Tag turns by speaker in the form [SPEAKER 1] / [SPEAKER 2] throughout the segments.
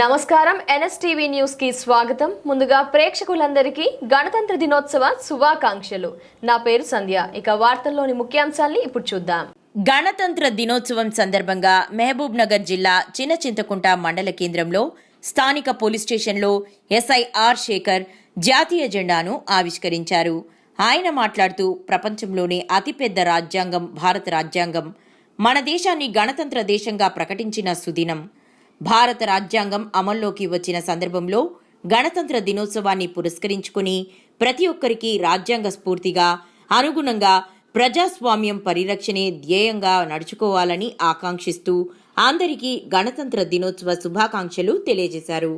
[SPEAKER 1] నమస్కారం. ఎన్ఎస్టీవీ న్యూస్కి స్వాగతం. ముందుగా ప్రేక్షకులందరికీ గణతంత్ర దినోత్సవ శుభాకాంక్షలు. నా పేరు సంధ్య. ఇక వార్తల్లోని ముఖ్యాంశాల్ని ఇప్పుడు చూద్దాం.
[SPEAKER 2] గణతంత్ర దినోత్సవం సందర్భంగా మహబూబ్ నగర్ జిల్లా చిన్న చింతకుంట మండల కేంద్రంలో స్థానిక పోలీస్ స్టేషన్లో ఎస్ఐ ఆర్ శేఖర్ జాతీయ జెండాను ఆవిష్కరించారు. ఆయన మాట్లాడుతూ ప్రపంచంలోనే అతిపెద్ద రాజ్యాంగం భారత రాజ్యాంగం. మన దేశాన్ని గణతంత్ర దేశంగా ప్రకటించిన సుదినం. భారత రాజ్యాంగం అమల్లోకి వచ్చిన సందర్భంలో గణతంత్ర దినోత్సవాన్ని పురస్కరించుకుని ప్రతి ఒక్కరికి రాజ్యాంగ స్ఫూర్తిగా అనుగుణంగా ప్రజాస్వామ్యం పరిరక్షణే ధ్యేయంగా నడుచుకోవాలని ఆకాంక్షిస్తూ అందరికీ గణతంత్ర దినోత్సవ శుభాకాంక్షలు తెలియజేశారు.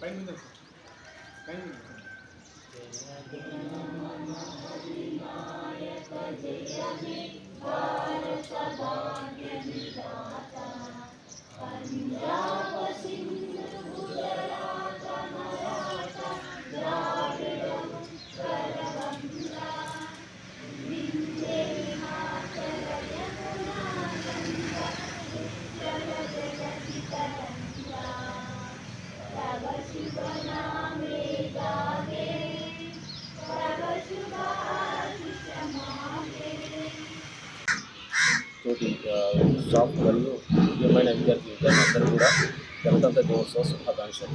[SPEAKER 3] பயன்படுத்த తోటి స్టాఫ్ మరియు ముఖ్యమైన విద్యార్థి విద్యార్థులందరూ కూడా గణతంత్ర దినోత్సవ శుభాకాంక్షలు.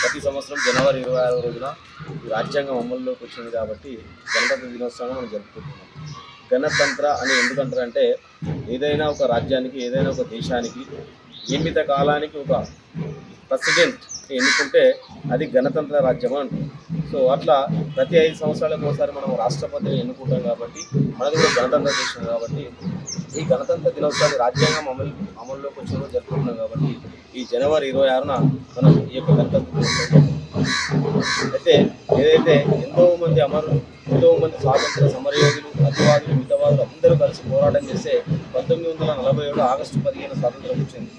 [SPEAKER 3] ప్రతి సంవత్సరం జనవరి ఇరవై ఆరవ రోజున ఈ రాజ్యాంగం అమల్లోకి వచ్చింది కాబట్టి గణతంత్ర దినోత్సవం మనం జరుపుకుంటున్నాం. గణతంత్ర అని ఎందుకంటారంటే ఏదైనా ఒక రాజ్యానికి ఏదైనా ఒక దేశానికి నియమిత కాలానికి ఒక ప్రెసిడెంట్ ఎన్నుకుంటే అది గణతంత్ర రాజ్యం అంటుంది సో అట్లా ప్రతి ఐదు సంవత్సరాలకు ఒకసారి మనం రాష్ట్రపతిని ఎన్నుకుంటాం కాబట్టి మనది కూడా గణతంత్ర దేశం కాబట్టి ఈ గణతంత్ర దినోత్సవాన్ని రాజ్యాంగం అమలు అమల్లోకి వచ్చిన రోజు జరుపుకుంటున్నాం కాబట్టి ఈ జనవరి ఇరవై ఆరున మనం ఈ యొక్క గణతంత్ర దినోత్సవం అయితే ఏదైతే ఎంతో మంది అమరులు ఎంతో మంది స్వాతంత్ర సమరయోధులు అతివాదులు మితవాదులు అందరూ కలిసి పోరాటం చేస్తే పంతొమ్మిది వందల నలభై ఏడు ఆగస్టు పదిహేను స్వాతంత్రం వచ్చింది.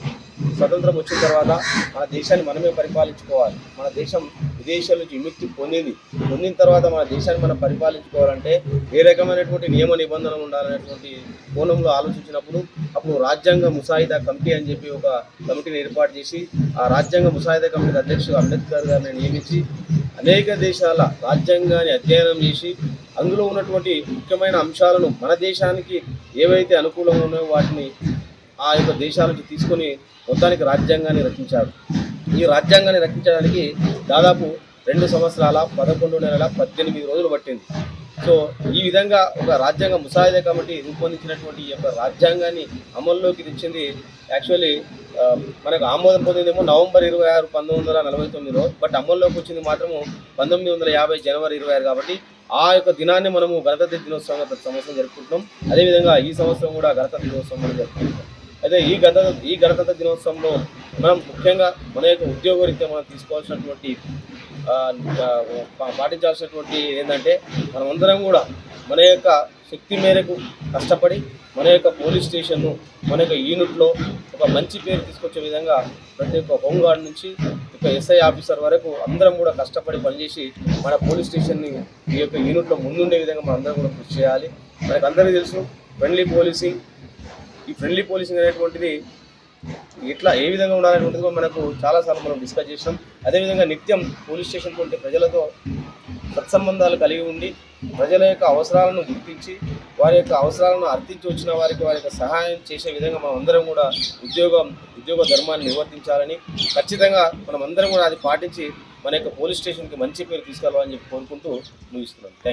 [SPEAKER 3] స్వతంత్రం వచ్చిన తర్వాత మన దేశాన్ని మనమే పరిపాలించుకోవాలి. మన దేశం విదేశాల నుంచి విముక్తి పొందింది. పొందిన తర్వాత మన దేశాన్ని మనం పరిపాలించుకోవాలంటే ఏ రకమైనటువంటి నియమ నిబంధనలు ఉండాలనేటువంటి కోణంలో ఆలోచించినప్పుడు అప్పుడు రాజ్యాంగ ముసాయిదా కమిటీ అని చెప్పి ఒక కమిటీని ఏర్పాటు చేసి ఆ రాజ్యాంగ ముసాయిదా కమిటీ అధ్యక్షుడు అంబేద్కర్ గారిని నియమించి అనేక దేశాల రాజ్యాంగాన్ని అధ్యయనం చేసి అందులో ఉన్నటువంటి ముఖ్యమైన అంశాలను మన దేశానికి ఏవైతే అనుకూలంగా ఉన్నాయో వాటిని ఆ యొక్క దేశాల నుంచి తీసుకొని మొత్తానికి రాజ్యాంగాన్ని రచించారు. ఈ రాజ్యాంగాన్ని రచించడానికి దాదాపు రెండు సంవత్సరాల పదకొండు నెలల పద్దెనిమిది రోజులు పట్టింది. సో ఈ విధంగా ఒక రాజ్యాంగ ముసాయిదా కమిటీ రూపొందించినటువంటి ఈ యొక్క రాజ్యాంగాన్ని అమల్లోకి తెచ్చింది. యాక్చువల్లీ మనకు ఆమోదం పొందిందేమో నవంబర్ ఇరవై ఆరు పంతొమ్మిది వందల నలభై తొమ్మిదిలో బట్ అమల్లోకి వచ్చింది మాత్రము పంతొమ్మిది వందల యాభై జనవరి ఇరవై ఆరు కాబట్టి ఆ యొక్క దినాన్ని మనము గణతంత్ర దినోత్సవంగా ప్రతి సంవత్సరం జరుపుకుంటున్నాం. అదేవిధంగా ఈ సంవత్సరం కూడా గణతంత్ర దినోత్సవం మనం జరుపుకుంటున్నాం. అయితే ఈ గణ ఈ గణతంత్ర దినోత్సవంలో మనం ముఖ్యంగా మన యొక్క ఉద్యోగరీత్యా మనం తీసుకోవాల్సినటువంటి పాటించాల్సినటువంటి ఏంటంటే మనమందరం కూడా మన యొక్క శక్తి మేరకు కష్టపడి మన యొక్క పోలీస్ స్టేషన్ను మన యొక్క యూనిట్లో ఒక మంచి పేరు తీసుకొచ్చే విధంగా ప్రతి ఒక్క హోంగార్డ్ నుంచి ఒక ఎస్ఐ ఆఫీసర్ వరకు అందరం కూడా కష్టపడి పనిచేసి మన పోలీస్ స్టేషన్ని ఈ యొక్క యూనిట్లో ముందుండే విధంగా మనం అందరం కూడా కృషి చేయాలి. మనకు అందరికీ తెలుసు ఫ్రెండ్లీ పోలీసింగ్ ఈ ఫ్రెండ్లీ పోలీసింగ్ అనేటువంటిది ఇట్లా ఏ విధంగా ఉండాలనేటువంటిది మనకు చాలాసార్లు మనం డిస్కస్ చేసాం అదేవిధంగా నిత్యం పోలీస్ స్టేషన్ వంటి ప్రజలతో సత్సంబంధాలు కలిగి ఉండి ప్రజల యొక్క అవసరాలను గుర్తించి వారి యొక్క అవసరాలను అర్థించి వచ్చిన వారికి వారి యొక్క సహాయం చేసే విధంగా మనం అందరం కూడా ఉద్యోగం ఉద్యోగ ధర్మాన్ని నిర్వర్తించాలని ఖచ్చితంగా మనం అందరం కూడా అది పాటించి మన యొక్క పోలీస్ స్టేషన్కి మంచి పేరు తీసుకెళ్ళాలని చెప్పి కోరుకుంటూ ముగిస్తున్నాం. థ్యాంక్